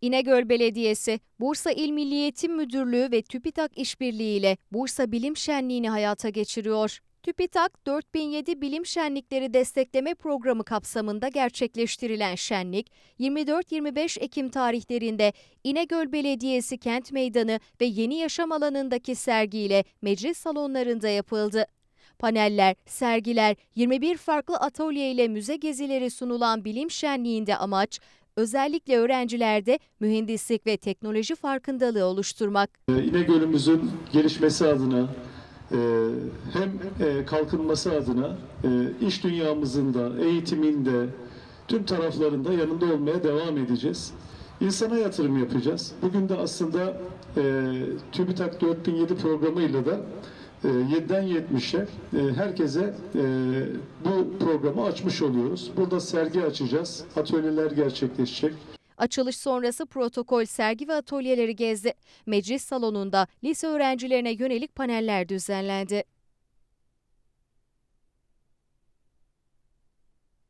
İnegöl Belediyesi, Bursa İl Milli Eğitim Müdürlüğü ve TÜBİTAK işbirliğiyle Bursa Bilim Şenliği'ni hayata geçiriyor. TÜBİTAK 4007 Bilim Şenlikleri Destekleme Programı kapsamında gerçekleştirilen şenlik 24-25 Ekim tarihlerinde İnegöl Belediyesi Kent Meydanı ve Yeni Yaşam alanındaki sergiyle meclis salonlarında yapıldı. Paneller, sergiler, 21 farklı atölye ile müze gezileri sunulan bilim şenliğinde amaç, özellikle öğrencilerde mühendislik ve teknoloji farkındalığı oluşturmak. Ee, İnegöl'ümüzün gelişmesi adına e, hem e, kalkınması adına e, iş dünyamızın da eğitiminde tüm taraflarında yanında olmaya devam edeceğiz. İnsana yatırım yapacağız. Bugün de aslında TÜBİTAK 4007 programıyla da 7'den 70'e e, herkese e, bu programı açmış oluyoruz. Burada sergi açacağız, atölyeler gerçekleşecek. Açılış sonrası protokol sergi ve atölyeleri gezdi. Meclis salonunda lise öğrencilerine yönelik paneller düzenlendi.